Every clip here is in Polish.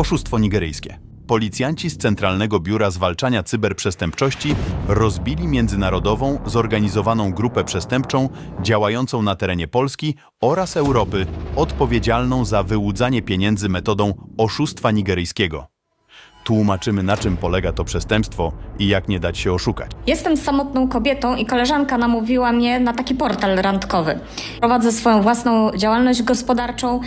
Oszustwo nigeryjskie. Policjanci z Centralnego Biura Zwalczania Cyberprzestępczości rozbili międzynarodową, zorganizowaną grupę przestępczą działającą na terenie Polski oraz Europy, odpowiedzialną za wyłudzanie pieniędzy metodą oszustwa nigeryjskiego. Tłumaczymy, na czym polega to przestępstwo i jak nie dać się oszukać. Jestem samotną kobietą i koleżanka namówiła mnie na taki portal randkowy. Prowadzę swoją własną działalność gospodarczą,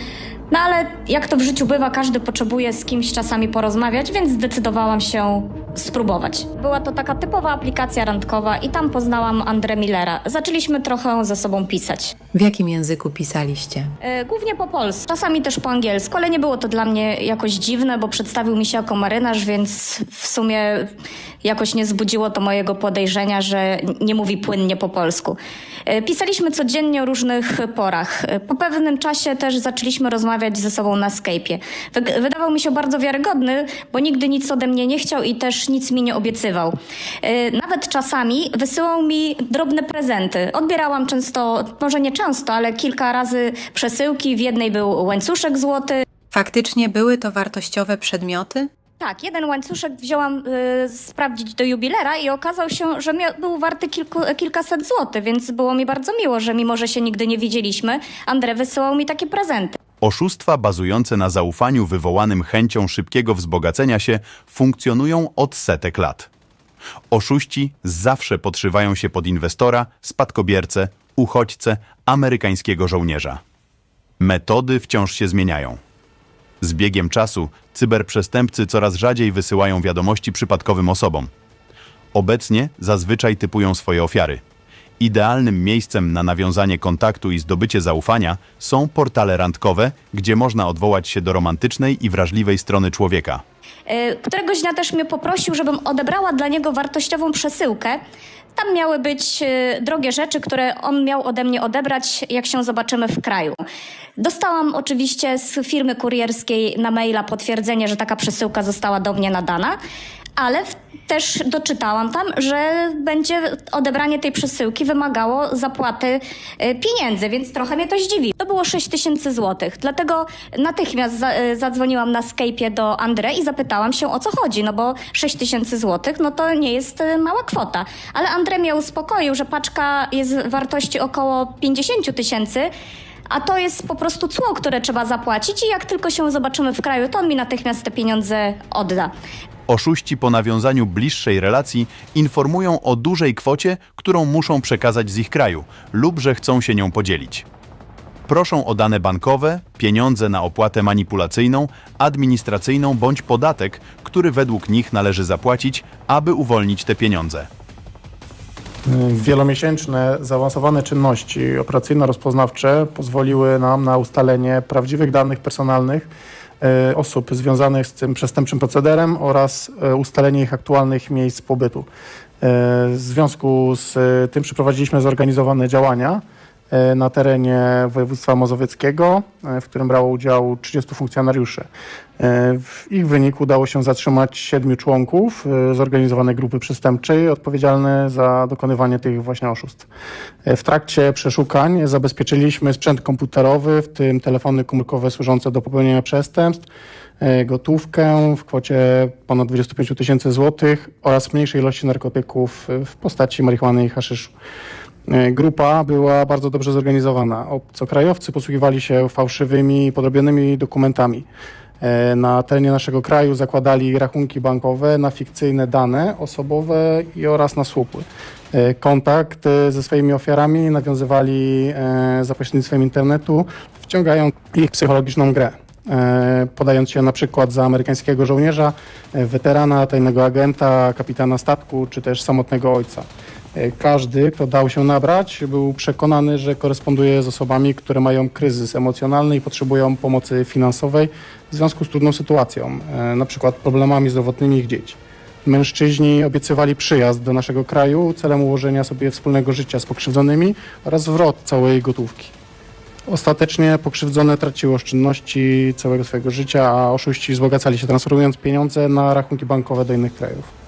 no ale jak to w życiu bywa, każdy potrzebuje z kimś czasami porozmawiać, więc zdecydowałam się spróbować. Była to taka typowa aplikacja randkowa i tam poznałam Andrę Millera. Zaczęliśmy trochę ze sobą pisać. W jakim języku pisaliście? E, Głównie po polsku, czasami też po angielsku, ale nie było to dla mnie jakoś dziwne, bo przedstawił mi się jako marynarz, więc w sumie jakoś nie zbudziło to mojego podejrzenia, że nie mówi płynnie po polsku. E, Pisaliśmy codziennie o różnych porach. E, Po pewnym czasie też zaczęliśmy rozmawiać ze sobą na Skype'ie. Wy- Wydawał mi się bardzo wiarygodny, bo nigdy nic ode mnie nie chciał i też nic mi nie obiecywał. E, Nawet czasami wysyłał mi drobne prezenty. Odbierałam często, może nie często, ale kilka razy przesyłki. W jednej był łańcuszek złoty. Faktycznie były to wartościowe przedmioty? Tak, jeden łańcuszek wzięłam y, sprawdzić do jubilera i okazał się, że był warty kilku, kilkaset złotych, więc było mi bardzo miło, że mimo, że się nigdy nie widzieliśmy, Andrzej wysyłał mi takie prezenty. Oszustwa bazujące na zaufaniu wywołanym chęcią szybkiego wzbogacenia się funkcjonują od setek lat. Oszuści zawsze podszywają się pod inwestora, spadkobiercę, uchodźcę, amerykańskiego żołnierza. Metody wciąż się zmieniają. Z biegiem czasu cyberprzestępcy coraz rzadziej wysyłają wiadomości przypadkowym osobom. Obecnie zazwyczaj typują swoje ofiary. Idealnym miejscem na nawiązanie kontaktu i zdobycie zaufania są portale randkowe, gdzie można odwołać się do romantycznej i wrażliwej strony człowieka. Y, Któregoś dnia też mnie poprosił, żebym odebrała dla niego wartościową przesyłkę. Tam miały być y, drogie rzeczy, które on miał ode mnie odebrać, jak się zobaczymy w kraju. Dostałam oczywiście z firmy kurierskiej na maila potwierdzenie, że taka przesyłka została do mnie nadana, ale w, też doczytałam tam, że będzie odebranie tej przesyłki wymagało zapłaty y, pieniędzy, więc trochę mnie to zdziwi. To było 6 tysięcy złotych, dlatego natychmiast za, y, zadzwoniłam na Skype'ie do Andre i zapytałam się o co chodzi, no bo 6 tysięcy złotych, no to nie jest y, mała kwota. Ale Andre mnie uspokoił, że paczka jest wartości około 50 tysięcy, a to jest po prostu cło, które trzeba zapłacić i jak tylko się zobaczymy w kraju, to on mi natychmiast te pieniądze odda. Oszuści po nawiązaniu bliższej relacji informują o dużej kwocie, którą muszą przekazać z ich kraju lub że chcą się nią podzielić. Proszą o dane bankowe, pieniądze na opłatę manipulacyjną, administracyjną bądź podatek, który według nich należy zapłacić, aby uwolnić te pieniądze. Wielomiesięczne, zaawansowane czynności operacyjno-rozpoznawcze pozwoliły nam na ustalenie prawdziwych danych personalnych osób związanych z tym przestępczym procederem oraz e, ustalenie ich aktualnych miejsc pobytu. E, W związku z e, tym przeprowadziliśmy zorganizowane działania e, na terenie województwa mazowieckiego, e, w którym brało udział 30 funkcjonariuszy. E, W ich wyniku udało się zatrzymać siedmiu członków e, zorganizowanej grupy przestępczej odpowiedzialne za dokonywanie tych właśnie oszustw. E, W trakcie przeszukań zabezpieczyliśmy sprzęt komputerowy, w tym telefony komórkowe służące do popełnienia przestępstw, e, gotówkę w kwocie ponad 25 tysięcy złotych oraz mniejszej ilości narkotyków e, w postaci marihuany i haszyszu. E, Grupa była bardzo dobrze zorganizowana. Obcokrajowcy posługiwali się fałszywymi, podrobionymi dokumentami. E, Na terenie naszego kraju zakładali rachunki bankowe na fikcyjne dane osobowe i oraz na słupy. E, Kontakt ze swoimi ofiarami nawiązywali za pośrednictwem internetu, wciągając ich psychologiczną grę. Podając się na przykład za amerykańskiego żołnierza, weterana, tajnego agenta, kapitana statku czy też samotnego ojca. E, Każdy, kto dał się nabrać, był przekonany, że koresponduje z osobami, które mają kryzys emocjonalny i potrzebują pomocy finansowej w związku z trudną sytuacją, e, na przykład problemami zdrowotnymi ich dzieci. Mężczyźni obiecywali przyjazd do naszego kraju celem ułożenia sobie wspólnego życia z pokrzywdzonymi oraz zwrot całej gotówki. Ostatecznie pokrzywdzone traciły oszczędności całego swojego życia, a oszuści wzbogacali się transferując pieniądze na rachunki bankowe do innych krajów.